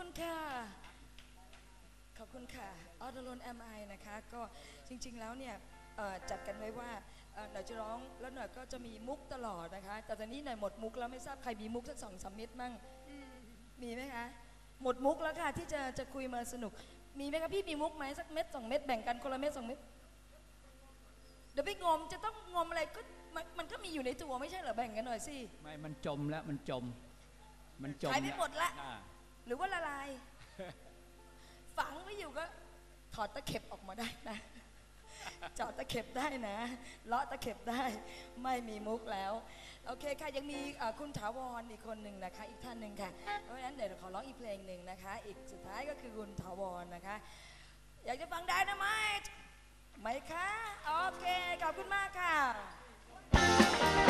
คุณค่ะ ขอบคุณค่ะออดลน MI นะคะ ก็จริงๆแล้วเนี่ยเอ่อจัดกันไว้ว่าเอ่อหน่อยจะร้องแล้วหน่อยก็จะมีมุกตลอดนะคะ แต่ตอนนี้หน่อยหมดมุกแล้วไม่ทราบใครมีมุกสักสองสามเม็ดมั่งมีไหมคะหมดมุกแล้วค่ะที่จะจะคุยมาสนุก มีไหมคะพี่มีมุกไหมสักเม็ดสองเม็ดแบ่งกันคนละเม็ดสองเม็ดเดี๋ยวไปงมจะต้องงมอะไรก็มันมันก็มีอยู่ในตัวไม่ใช่เหรอแบ่งกันหน่อยสิไม่มันจมแล้วมันจม มันจมหายไปหมดละอ่า หรือว่าละลาย ฝังไว้อยู่ก็ ถอดตะเข็บออกมาได้นะเจาะตะเข็บได้นะ เลาะตะเข็บได้ ไม่มีมุกแล้ว โอเคค่ะ ยังมีเอ่อคุณถาวรอีกคนหนึ่งนะคะ อีกท่านหนึ่งค่ะ เพราะฉะนั้นเดี๋ยวขอร้องอีกเพลงหนึ่งนะคะ อีกสุดท้ายก็คือคุณถาวรนะคะ อยากจะฟังได้นะไหมไหมคะ โอเค ขอบคุณมากค่ะ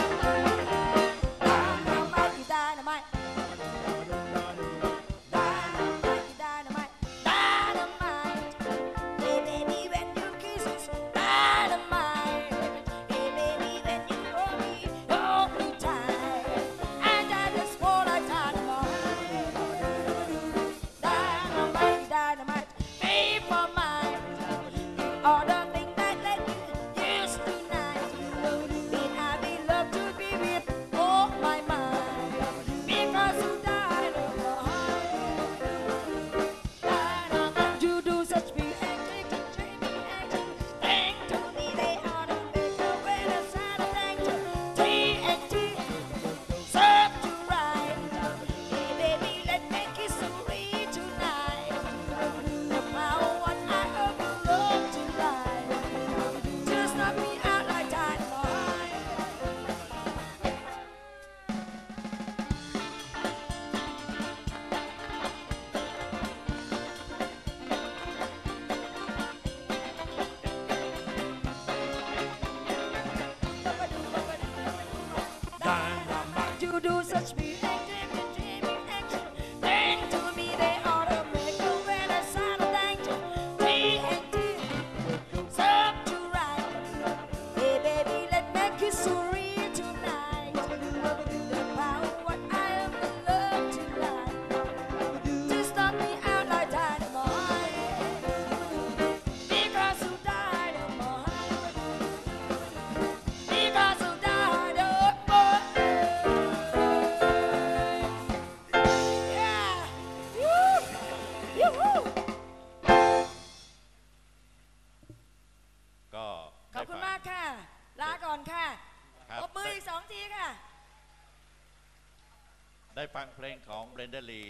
do such big ค่ะ ได้ฟังเพลงของเบรนเดอรี